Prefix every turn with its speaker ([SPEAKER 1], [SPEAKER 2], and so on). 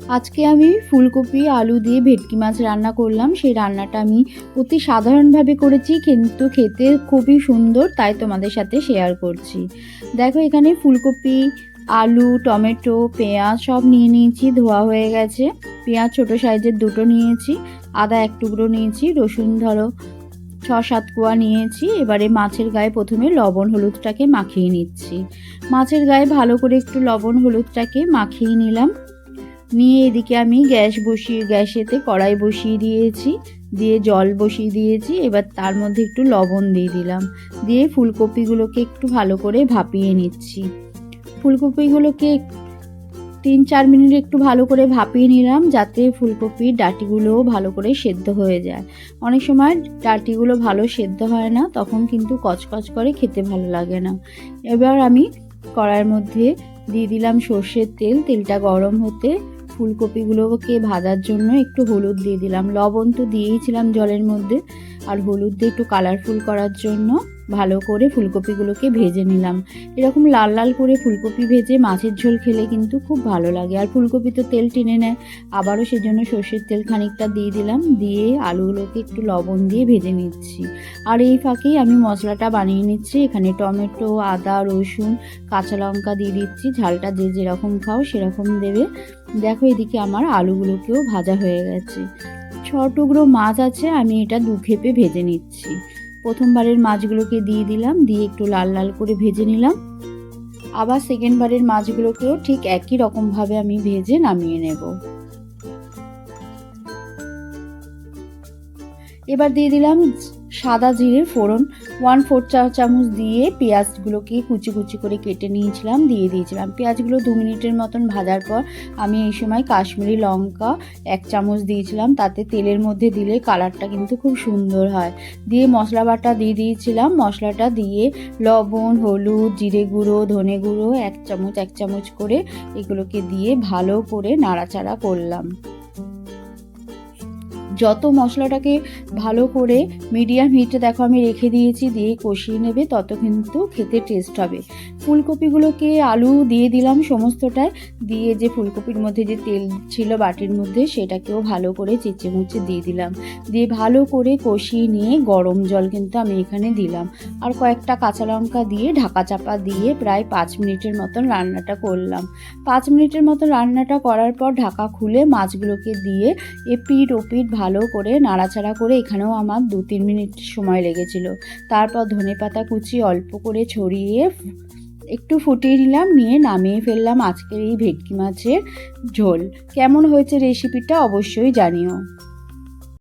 [SPEAKER 1] আজকে আমি ফুলকপি, আলু দিয়ে ভেটকি মাছ রান্না করলাম। সেই রান্নাটা আমি অতি সাধারণভাবে করেছি, কিন্তু খেতে খুবই সুন্দর, তাই তোমাদের সাথে শেয়ার করছি। দেখো, এখানে ফুলকপি, আলু, টমেটো, পেঁয়াজ সব নিয়ে নিয়েছি, ধোয়া হয়ে গেছে। পেঁয়াজ ছোটো সাইজের দুটো নিয়েছি, আদা এক টুকরো নিয়েছি, রসুন ধরো ছ সাত কোয়া নিয়েছি। এবারে মাছের গায়ে প্রথমে লবণ হলুদটাকে মাখিয়ে নিচ্ছি। মাছের গায়ে ভালো করে একটু লবণ হলুদটাকে মাখিয়ে নিলাম। নিয়ে এদিকে আমি গ্যাস বসিয়ে গ্যাসেতে কড়াই বসিয়ে দিয়েছি, দিয়ে জল বসিয়ে দিয়েছি, এবার তার মধ্যে একটু লবণ দিয়ে দিলাম। দিয়ে ফুলকপিগুলোকে একটু ভালো করে ভাপিয়ে নিচ্ছি। ফুলকপিগুলোকে তিন, চার মিনিট একটু ভালো করে ভাপিয়ে নিলাম, যাতে ফুলকপির ডাটিগুলোও ভালো করে সেদ্ধ হয়ে যায়। অনেক সময় ডাটিগুলো ভালো সেদ্ধ হয় না, তখন কিন্তু কচকচ করে খেতে ভালো লাগে না। এবার আমি কড়াইয়ের মধ্যে দিয়ে দিলাম সর্ষের তেল, তেলটা গরম হতে ফুলকপিগুলোকে ভাজার জন্য একটু হলুদ দিয়ে দিলাম। লবণ তো দিয়েইছিলাম জলের মধ্যে। আর হলুদ দিয়ে একটু কালারফুল করার জন্য ভালো করে ফুলকপিগুলোকে ভেজে নিলাম। এরকম লাল লাল করে ফুলকপি ভেজে মাছের ঝোল খেলে কিন্তু খুব ভালো লাগে। আর ফুলকপি তো তেল টেনে নেয়। আবারও সেজন্য সর্ষের তেল খানিকটা দিয়ে দিলাম। দিয়ে আলুগুলোকে একটু লবণ দিয়ে ভেজে নিচ্ছি। আর এই ফাঁকেই আমি মশলাটা বানিয়ে নিচ্ছি। এখানে টমেটো, আদা, রসুন, কাঁচা লঙ্কা দিয়ে দিচ্ছি। ঝালটা যে যেরকম খাও সেরকম দেবে। দেখো এদিকে আমার আলুগুলোকেও ভাজা হয়ে গেছে। ছ টুকরো মাছ আছে, আমি এটা দু খেপে ভেজে নিচ্ছি। প্রথমবারের মাছগুলোকে দিয়ে দিলাম, দিয়ে একটু লাল লাল করে ভেজে নিলাম। আবার সেকেন্ডবারের মাছগুলোকেও ঠিক একই রকমভাবে আমি ভেজে নামিয়ে নেব। এবার দিয়ে দিলাম সাদা জিরে ফোড়ন ওয়ান ফোর চা চামচ দিয়ে পেঁয়াজগুলোকে কুচি কুচি করে কেটে নিয়েছিলাম, দিয়ে দিয়েছিলাম। পেঁয়াজগুলো দু মিনিটের মতন ভাজার পর আমি এই সময় কাশ্মীরি লঙ্কা এক চামচ দিয়েছিলাম, তাতে তেলের মধ্যে দিলে কালারটা কিন্তু খুব সুন্দর হয়। দিয়ে মশলা বাটা দিয়ে দিয়েছিলাম, মশলাটা দিয়ে লবণ, হলুদ, জিরে গুঁড়ো, ধনে গুঁড়ো, এক চামচ এক চামচ করে এগুলোকে দিয়ে ভালো করে নাড়াচাড়া করলাম। যত মশলাটাকে ভালো করে মিডিয়াম হিটে দেখো আমি রেখে দিয়েছি, দিয়ে কষিয়ে নেবে, তত কিন্তু খেতে টেস্ট হবে। ফুলকপিগুলোকে আলু দিয়ে দিলাম সমস্তটায়, দিয়ে যে ফুলকপির মধ্যে যে তেল ছিল বাটির মধ্যে, সেটাকেও ভালো করে চেঁচে মুচে দিয়ে দিলাম। দিয়ে ভালো করে কষিয়ে নিয়ে গরম জল কিন্তু আমি এখানে দিলাম। আর কয়েকটা কাঁচা লঙ্কা দিয়ে ঢাকা চাপা দিয়ে প্রায় পাঁচ মিনিটের মতন রান্নাটা করলাম। পাঁচ মিনিটের মতো রান্নাটা করার পর ঢাকা খুলে মাছগুলোকে দিয়ে এপিট ওপিট ভালো করে নাড়াচাড়া করে এখানেও আমার দু তিন মিনিট সময় লেগেছিল। তারপর ধনে পাতা কুচি অল্প করে ছড়িয়ে একটু ফুটিয়ে নিলাম, নিয়ে নামিয়ে ফেললাম আজকের এই ভেটকি মাছের ঝোল। কেমন হয়েছে রেসিপিটা অবশ্যই জানিও।